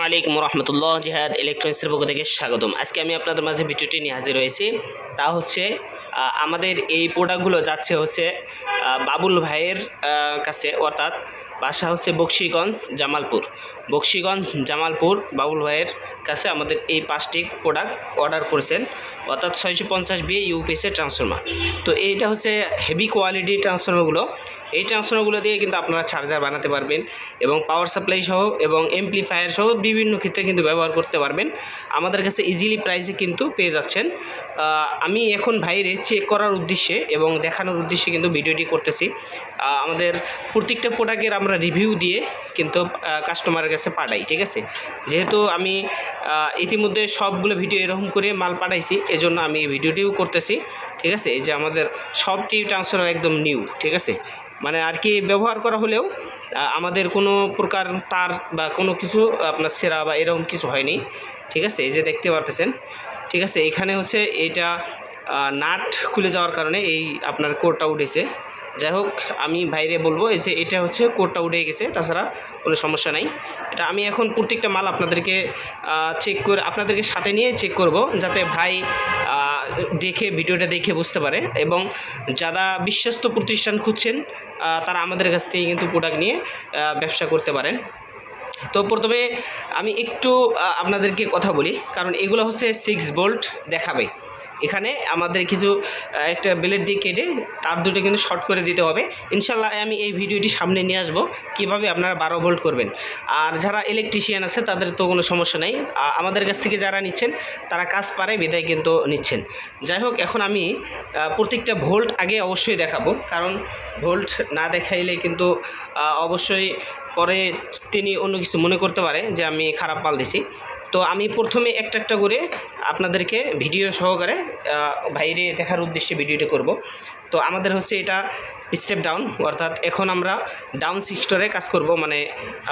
আলাইকুম রহমতুল্লাহ জিহাদ ইলেকট্রনিক্সের পক্ষ থেকে স্বাগতম। আজকে আমি আপনাদের মাঝে ভিডিওটি নিয়ে হাজির হয়েছি। তা হচ্ছে আমাদের এই প্রোডাক্টগুলো যাচ্ছে হচ্ছে বাবুল ভাইয়ের কাছে, অর্থাৎ বাসা হচ্ছে বক্সিগঞ্জ, জামালপুর। বক্সিগঞ্জ, জামালপুর, বাবুল ভাইয়ের কাছে আমাদের এই পাঁচটি প্রোডাক্ট অর্ডার করেছেন। অর্থাৎ ছয়শো পঞ্চাশ বিয়ে ইউপিএসের ট্রান্সফর্মার তো এইটা হচ্ছে হেভি কোয়ালিটি ট্রান্সফর্মারগুলো এই ট্রান্সফর্মারগুলো দিয়ে কিন্তু আপনারা চার্জার বানাতে পারবেন এবং পাওয়ার সাপ্লাই সহ এবং এমপ্লিফায়ার সহ বিভিন্ন ক্ষেত্রে কিন্তু ব্যবহার করতে পারবেন। আমাদের কাছে ইজিলি প্রাইসে কিন্তু পেয়ে যাচ্ছেন। আমি এখন বাইরে চেক করার উদ্দেশ্যে এবং দেখানোর উদ্দেশ্যে কিন্তু ভিডিওটি করতেছি। আমাদের প্রত্যেকটা প্রোডাক্টের আমরা রিভিউ দিয়ে কিন্তু কাস্টমারের কাছে পাঠাই, ঠিক আছে? যেহেতু আমি ইতিমধ্যে সবগুলো ভিডিও এরকম করে মাল পাঠাইছি, এজন্য আমি এই ভিডিওটিও করতেছি, ঠিক আছে? এই যে আমাদের সব সবটি ট্রান্সফার একদম নিউ ঠিক আছে? মানে আর কি ব্যবহার করা হলেও আমাদের কোনো প্রকার তার বা কোনো কিছু আপনার সেরা বা এরকম কিছু হয়নি, ঠিক আছে? এই যে দেখতে পারতেছেন, ঠিক আছে? এখানে হচ্ছে এটা নাট খুলে যাওয়ার কারণে এই আপনার কোডটা উঠেছে যাই হোক আমি বাইরে বলব, এই যে এটা হচ্ছে কোডটা উঠে গেছে, তাছাড়া কোনো সমস্যা নাই। এটা আমি এখন প্রত্যেকটা মাল আপনাদেরকে চেক করে, আপনাদেরকে সাথে নিয়ে চেক করব, যাতে ভাই দেখে, ভিডিওটা দেখে বুঝতে পারে। এবং যারা বিশ্বস্ত প্রতিষ্ঠান খুঁজছেন তারা আমাদের কাছ থেকে কিন্তু প্রোডাক্ট নিয়ে ব্যবসা করতে পারেন। তো প্রথমে আমি একটু আপনাদেরকে কথা বলি, কারণ এগুলো হচ্ছে সিক্স বোল্ট দেখাবে। এখানে আমাদের কিছু একটা ব্লেড দিয়ে কেটে তার দুটো কিন্তু শর্ট করে দিতে হবে। ইনশাল্লাহ আমি এই ভিডিওটি সামনে নিয়ে আসব, কীভাবে আপনারা বারো ভোল্ট করবেন। আর যারা ইলেকট্রিশিয়ান আছে, তাদের তো কোনো সমস্যা নেই। আমাদের কাছ থেকে যারা নিচ্ছেন, তারা কাজ পারে, বিদায় কিন্তু নিচ্ছেন। যাই হোক, এখন আমি প্রত্যেকটা ভোল্ট আগে অবশ্যই দেখাবো। কারণ ভোল্ট না দেখাইলে কিন্তু অবশ্যই পরে তিনি অন্য কিছু মনে করতে পারে যে আমি খারাপ পাল দিছি। তো আমি প্রথমে একটা একটা করে আপনাদেরকে ভিডিও সহকারে বাইরে দেখার উদ্দেশ্যে ভিডিওটা করব। তো আমাদের হচ্ছে এটা স্টেপ ডাউন অর্থাৎ এখন আমরা ডাউন সিক্সটরে কাজ করব। মানে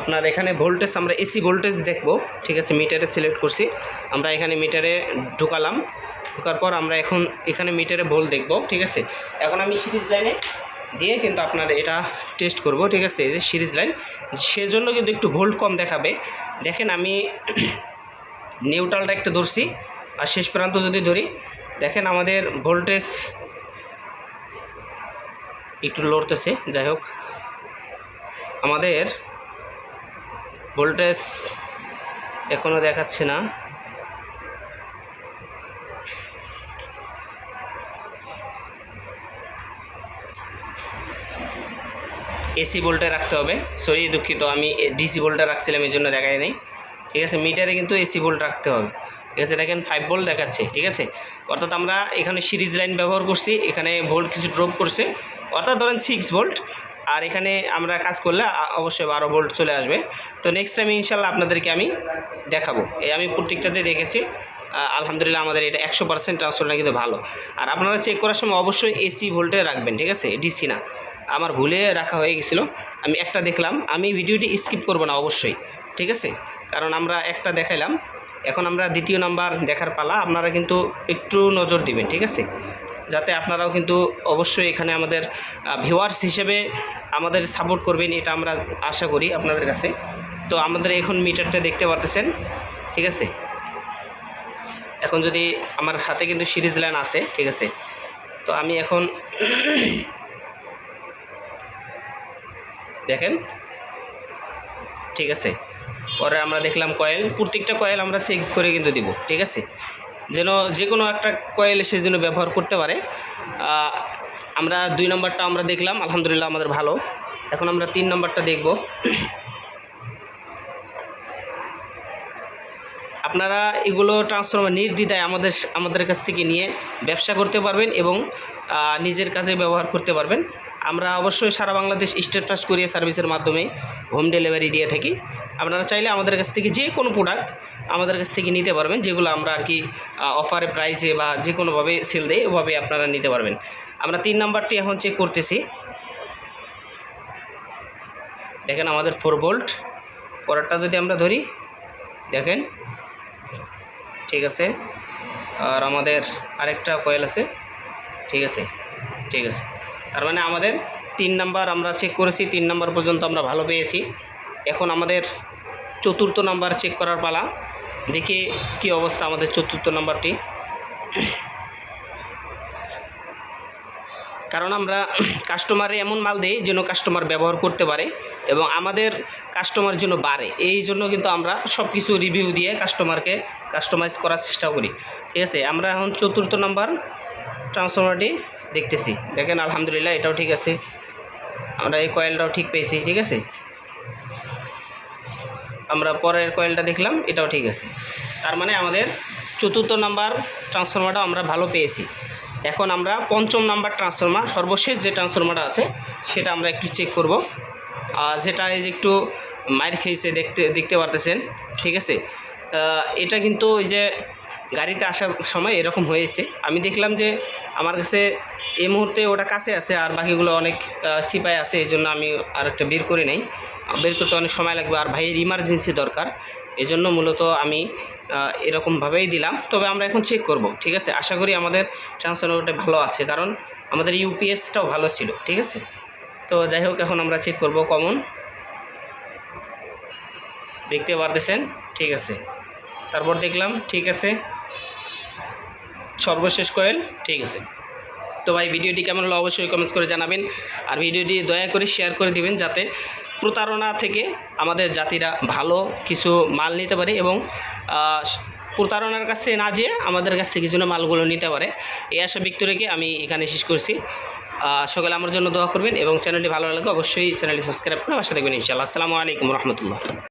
আপনার এখানে ভোল্টেজ আমরা এসি ভোল্টেজ দেখব। ঠিক আছে মিটারে সিলেক্ট করছি। আমরা এখানে মিটারে ঢুকালাম। ঢোকার পর আমরা এখন এখানে মিটারে ভোল্ট দেখব। ঠিক আছে? এখন আমি সিরিজ লাইনে দিয়ে কিন্তু আপনার এটা টেস্ট করব। ঠিক আছে যে সিরিজ লাইন সেজন্য কিন্তু একটু ভোল্ট কম দেখাবে। দেখেন আমি নিউট্রালটা একটু ধরছি। আর শেষ প্রান্ত যদি ধরি, দেখেন আমাদের ভোল্টেজ একটু লড়তেছে, যাই হোক। আমাদের ভোল্টেজ এখনও দেখাচ্ছে না। এসি ভোল্টে রাখতে হবে। সরি, দুঃখিত, আমি ডিসি ভোল্টে রাখছিলাম, এই জন্য দেখাই নাই। ঠিক আছে, মিটারে কিন্তু এসি ভোল্ট রাখতে হবে। ঠিক আছে, দেখেন ফাইভ ভোল্ট দেখাচ্ছে, ঠিক আছে? অর্থাৎ আমরা এখানে সিরিজ লাইন ব্যবহার করছি, এখানে ভোল্ট কিছু ড্রপ করছে। অর্থাৎ ধরেন সিক্স ভোল্ট আর এখানে আমরা কাজ করলে অবশ্যই বারো ভোল্ট চলে আসবে। তো নেক্সট টাইম ইনশাল্লাহ আপনাদেরকে আমি দেখাবো। এই আমি প্রত্যেকটাতে দেখেছি। আলহামদুলিল্লাহ আমাদের এটা একশো পার্সেন্ট ট্রান্সফারটা কিন্তু ভালো। আর আপনারা চেক করার সময় অবশ্যই এসি ভোল্টে রাখবেন, ঠিক আছে? ডিসি না। আমার ভুলে রাখা হয়ে গেছিল। আমি একটা দেখলাম, আমি ভিডিওটি স্কিপ করব না অবশ্যই, ঠিক আছে? কারণ আমরা একটা দেখাইলাম। এখন আমরা দ্বিতীয় নাম্বার দেখার পালা। আপনারা কিন্তু একটু নজর দিবেন, ঠিক আছে? যাতে আপনারাও কিন্তু অবশ্যই এখানে আমাদের ভিউয়ার্স হিসেবে আমাদের সাপোর্ট করবেন, এটা আমরা আশা করি আপনাদের কাছে। তো আমাদের এখন মিটারটা দেখতে পারতেছেন, ঠিক আছে? এখন যদি আমার হাতে কিন্তু সিরিজ লাইন আছে, ঠিক আছে? তো আমি এখন দেখেন, ঠিক আছে? পরে আমরা দেখলাম কয়েল প্রত্যেকটা কয়েল আমরা চেক করে কিন্তু দিব, ঠিক আছে? যেন যে কোনো একটা কয়েল সে যেন ব্যবহার করতে পারে। আমরা দুই নম্বরটা আমরা দেখলাম, আলহামদুলিল্লাহ আমাদের ভালো। এখন আমরা তিন নম্বরটা দেখব। আপনারা এগুলো ট্রান্সফর্মার নির্দ্বিধায় আমাদের আমাদের কাছ থেকে নিয়ে ব্যবসা করতে পারবেন এবং নিজের কাজে ব্যবহার করতে পারবেন। আমরা অবশ্যই সারা বাংলাদেশ স্টেট ট্রাস্ট কুরিয়ার সার্ভিসের মাধ্যমে হোম ডেলিভারি দিয়ে থাকি। আপনারা চাইলে আমাদের কাছ থেকে যে কোনো প্রোডাক্ট আমাদের কাছ থেকে নিতে পারবেন, যেগুলো আমরা আর কি অফারে প্রাইসে বা যে কোনোভাবে সেল দেয়, ওভাবে আপনারা নিতে পারবেন। আমরা তিন নাম্বারটি এখন চেক করতেছি। দেখেন আমাদের ফোর বোল্ট পরেরটা যদি আমরা ধরি, দেখেন। ঠিক আছে। আর আমাদের আরেকটা কয়েল আছে। ঠিক আছে। ঠিক আছে। তার মানে আমাদের তিন নাম্বার আমরা চেক করেছি, তিন নাম্বার পর্যন্ত আমরা ভালো পেয়েছি। এখন আমাদের চতুর্থ নাম্বার চেক করার পালা। দেখি কি অবস্থা আমাদের চতুর্থ নাম্বারটি। কারণ আমরা কাস্টমারে এমন মাল দিই যেন কাস্টমার ব্যবহার করতে পারে এবং আমাদের কাস্টমার জন্য বাড়ে। এই জন্য কিন্তু আমরা সব কিছু রিভিউ দিয়ে কাস্টমারকে কাস্টমাইজ করার চেষ্টা করি। ঠিক আছে? আমরা এখন চতুর্থ নাম্বার ট্রান্সফরমারটি দেখতেছি। দেখেন, আলহামদুলিল্লাহ এটাও ঠিক আছে। আমরা এই কয়েলটাও ঠিক পেয়েছি, ঠিক আছে? আমরা পরের কয়েলটা দেখলাম, এটাও ঠিক আছে। তার মানে আমাদের চতুর্থ নাম্বার ট্রান্সফরমারটা আমরা ভালো পেয়েছি। এখন আমরা পঞ্চম নাম্বার ট্রান্সফরমার সর্বশেষ যে ট্রান্সফরমারটা আছে, সেটা আমরা একটু চেক করব। আর যেটা এই যে একটু মায়ের খেয়েছে, দেখতে দেখতে পারতেছেন, ঠিক আছে? এটা কিন্তু ওই যে গাড়িতে আসার সময় এরকম হয়েছে। আমি দেখলাম যে আমার কাছে এই মুহূর্তে ওটা কাছে আছে আর বাকিগুলো অনেক সিপাই আছে, এই জন্য আমি আর একটা বের করে নেই। বের করতে অনেক সময় লাগবে আর ভাইয়ের ইমার্জেন্সি দরকার। এই জন্য মূলত আমি এরকমভাবেই দিলাম। তবে আমরা এখন চেক করব, ঠিক আছে? আশা করি আমাদের ট্রান্সফারটা ভালো আছে, কারণ আমাদের ইউপিএসটাও ভালো ছিল, ঠিক আছে? তো যাই হোক, এখন আমরা চেক করব কমন দেখতে পারতেছেন? ঠিক আছে। তারপর দেখলাম, ঠিক আছে। সর্বশেষ কয়েল ঠিক আছে। তো ভাই, ভিডিওটি কেমন হলো অবশ্যই কমেন্টস করে জানাবেন। আর ভিডিওটি দয়া করে শেয়ার করে দিবেন যাতে প্রতারণা থেকে আমাদের জাতিরা ভালো কিছু মাল নিতে পারে এবং প্রতারণার কাছে না যেয়ে আমাদের কাছ থেকে যেন মালগুলো নিতে পারে। এই আশা ব্যক্ত রেখে আমি এখানে শেষ করছি। সকালে আমার জন্য দোয়া করবেন এবং চ্যানেলটি ভালো লাগলে অবশ্যই চ্যানেলটি সাবস্ক্রাইব করে পাশে দেখবেন ইনশাআল্লাহ। আসসালামু আলাইকুম রহমতুল্লাহ।